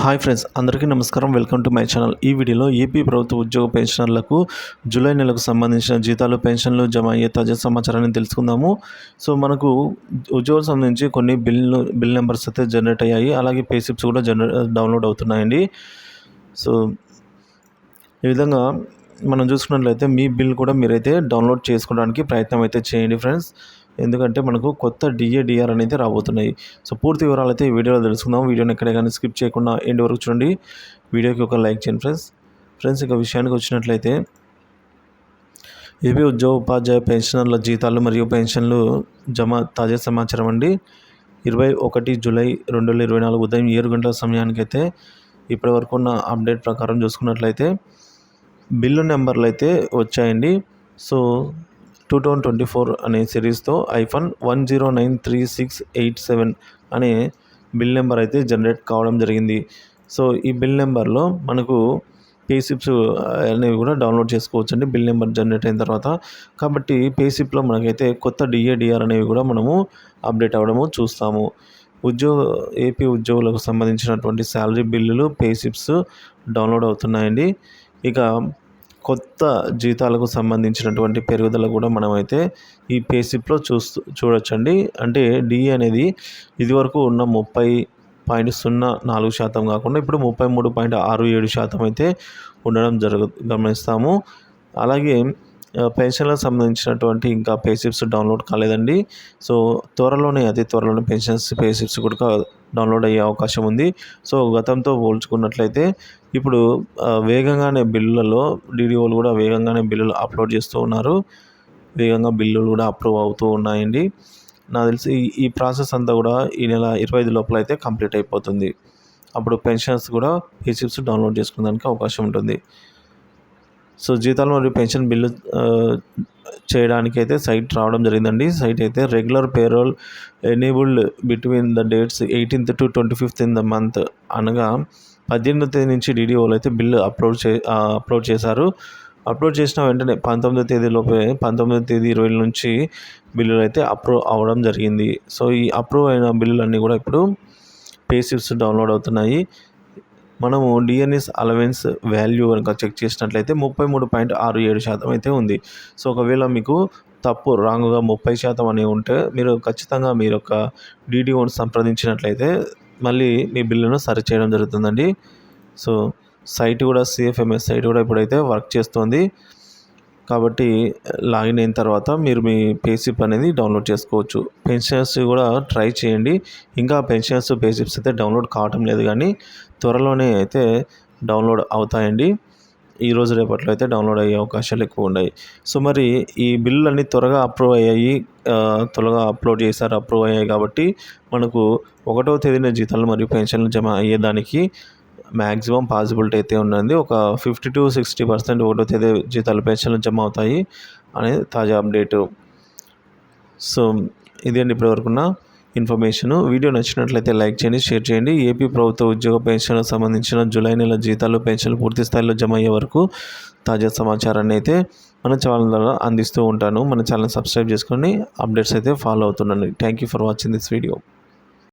Hi friends అందరికీ నమస్కారం. Welcome to my channel. ఈ వీడియోలో ఏపీ ప్రభుత్వ ఉద్యోగ పెన్షనర్లకు జూలై నెలకు సంబంధించిన జీతాలు పెన్షన్లు జమ అయ్యే తాజా సమాచారాన్ని తెలుసుకుందాము. సో మనకు ఉద్యోగం సంబంధించి కొన్ని బిల్ బిల్ నెంబర్స్ అయితే జనరేట్ అయ్యాయి. అలాగే పేసిప్స్ కూడా జనరే డౌన్లోడ్ అవుతున్నాయండి. సో ఈ విధంగా మనం చూసుకున్నట్లయితే మీ బిల్ కూడా మీరైతే డౌన్లోడ్ చేసుకోవడానికి ప్రయత్నం అయితే చేయండి ఫ్రెండ్స్. ఎందుకంటే మనకు కొత్త డిఏడిఆర్ అనేది రాబోతున్నాయి. సో పూర్తి వివరాలు అయితే ఈ వీడియోలో తెలుసుకుందాం. వీడియోని ఎక్కడే కానీ స్కిప్ చేయకుండా ఎండ్ వరకు చూడండి. వీడియోకి ఒక లైక్ చేయండి ఫ్రెండ్స్. ఫ్రెండ్స్ ఇక విషయానికి వచ్చినట్లయితే ఏపీ ఉద్యోగ ఉపాధ్యాయ పెన్షనర్ల జీతాలు మరియు పెన్షన్లు జమ తాజా సమాచారం అండి. ఇరవై ఒకటి జూలై రెండు వేల ఇరవై నాలుగు ఉదయం ఏడు గంటల సమయానికైతే ఇప్పటి వరకు ఉన్న అప్డేట్ ప్రకారం చూసుకున్నట్లయితే బిల్లు నెంబర్లు అయితే వచ్చాయండి. So two thousand twenty four అనే సిరీస్తో iPhone one zero nine three six eight seven అనే బిల్ నెంబర్ అయితే జనరేట్ కావడం జరిగింది. సో ఈ బిల్ నెంబర్లో మనకు పేసిప్స్ అనేవి కూడా డౌన్లోడ్ చేసుకోవచ్చు అండి బిల్ నెంబర్ జనరేట్ అయిన తర్వాత కాబట్టి పేసిప్లో మనకైతే కొత్త డిఏడిఆర్ అనేవి కూడా మనము అప్డేట్ అవ్వడము చూస్తాము. ఉద్యోగ ఏపీ ఉద్యోగులకు సంబంధించినటువంటి శాలరీ బిల్లులు పేసిప్స్ డౌన్లోడ్ అవుతున్నాయండి. ఇక కొత్త జీతాలకు సంబంధించినటువంటి పెరుగుదల కూడా మనమైతే ఈ పేసిప్లో చూస్తూ చూడొచ్చండి. అంటే డి అనేది ఇదివరకు ఉన్న ముప్పై పాయింట్ సున్నా నాలుగు శాతం కాకుండా ఇప్పుడు ముప్పై మూడు పాయింట్ ఆరు ఏడు శాతం అయితే ఉండడం జరుగు గమనిస్తాము. అలాగే పెన్షన్లకు సంబంధించినటువంటి ఇంకా పేషిప్స్ డౌన్లోడ్ కాలేదండి. సో త్వరలోనే అతి త్వరలోనే పెన్షన్స్ పేషిప్స్ కూడా డౌన్లోడ్ అయ్యే అవకాశం ఉంది. సో గతంతో పోల్చుకున్నట్లయితే ఇప్పుడు వేగంగానే బిల్లులలో డీడీఓలు కూడా వేగంగానే బిల్లులు అప్లోడ్ చేస్తూ ఉన్నారు. వేగంగా బిల్లులు కూడా అప్రూవ్ అవుతూ ఉన్నాయండి. నాకు తెలిసి ఈ ప్రాసెస్ అంతా కూడా ఈ నెల ఇరవై ఐదు లోపల అయితే కంప్లీట్ అయిపోతుంది. అప్పుడు పెన్షన్స్ కూడా పేషిప్స్ డౌన్లోడ్ చేసుకునేదానికి అవకాశం ఉంటుంది. సో జీతాలు మరియు పెన్షన్ బిల్లు చేయడానికి అయితే సైట్ రావడం జరిగిందండి. సైట్ అయితే regular payroll enabled between the dates eighteenth to twenty fifth in the month అనగా పద్దెనిమిదో తేదీ నుంచి డీడీఓలు అయితే బిల్లు అప్లోడ్ చే అప్లోడ్ చేశారు. అప్లోడ్ చేసిన వెంటనే పంతొమ్మిదో తేదీలోపే పంతొమ్మిదో తేదీ ఇరవై నుంచి బిల్లులు అయితే అప్రూవ్ అవ్వడం జరిగింది. సో ఈ అప్రూవ్ అయిన బిల్లులన్నీ కూడా ఇప్పుడు పేసిప్స్ డౌన్లోడ్ అవుతున్నాయి. మనము డిఎన్ఎస్ అలవెన్స్ వాల్యూ కనుక చెక్ చేసినట్లయితే ముప్పై మూడు పాయింట్ ఆరు ఏడు శాతం అయితే ఉంది. సో ఒకవేళ మీకు తప్పు రాంగ్గా ముప్పై శాతం అని ఉంటే మీరు ఖచ్చితంగా మీరు యొక్క డీడీఓని సంప్రదించినట్లయితే మళ్ళీ మీ బిల్లును సరి చేయడం జరుగుతుందండి. సో సైట్ కూడా సిఎఫ్ఎంఎస్ సైట్ కూడా ఇప్పుడైతే వర్క్ చేస్తుంది. కాబట్టి లాగిన్ అయిన తర్వాత మీరు మీ పేసిప్ అనేది డౌన్లోడ్ చేసుకోవచ్చు. పెన్షన్స్ కూడా ట్రై చేయండి. ఇంకా పెన్షన్స్ పేసిప్స్ అయితే డౌన్లోడ్ కావటం లేదు కానీ త్వరలోనే అయితే డౌన్లోడ్ అవుతాయండి. ఈ రోజు రేపట్లో అయితే డౌన్లోడ్ అయ్యే అవకాశాలు ఎక్కువ ఉన్నాయి. సో మరి ఈ బిల్లులు అన్నీ త్వరగా అప్రూవ్ అయ్యాయి. త్వరగా అప్లోడ్ చేశారు అప్రూవ్ అయ్యాయి కాబట్టి మనకు ఒకటో తేదీన జీతాలు మరియు పెన్షన్లు జమ అయ్యేదానికి మ్యాక్సిమం పాసిబిలిటీ అయితే ఉన్నది ఒక ఫిఫ్టీ టు సిక్స్టీ పర్సెంట్ ఓటో తేదీ జీతాలు పెన్షన్లు జమ అవుతాయి అనేది తాజా అప్డేటు. సో ఇదేంటి ఇప్పటివరకున్న ఇన్ఫర్మేషన్. వీడియో నచ్చినట్లయితే లైక్ చేయండి షేర్ చేయండి. ఏపీ ప్రభుత్వ ఉద్యోగ పెన్షన్లకు సంబంధించిన జూలై నెల జీతాలు పెన్షన్లు పూర్తి స్థాయిలో జమ అయ్యే వరకు తాజా సమాచారాన్ని అయితే మన ఛానల్ ద్వారా అందిస్తూ ఉంటాను. మన ఛానల్ సబ్స్క్రైబ్ చేసుకొని అప్డేట్స్ అయితే follow అవుతుండండి. Thank you for watching this video.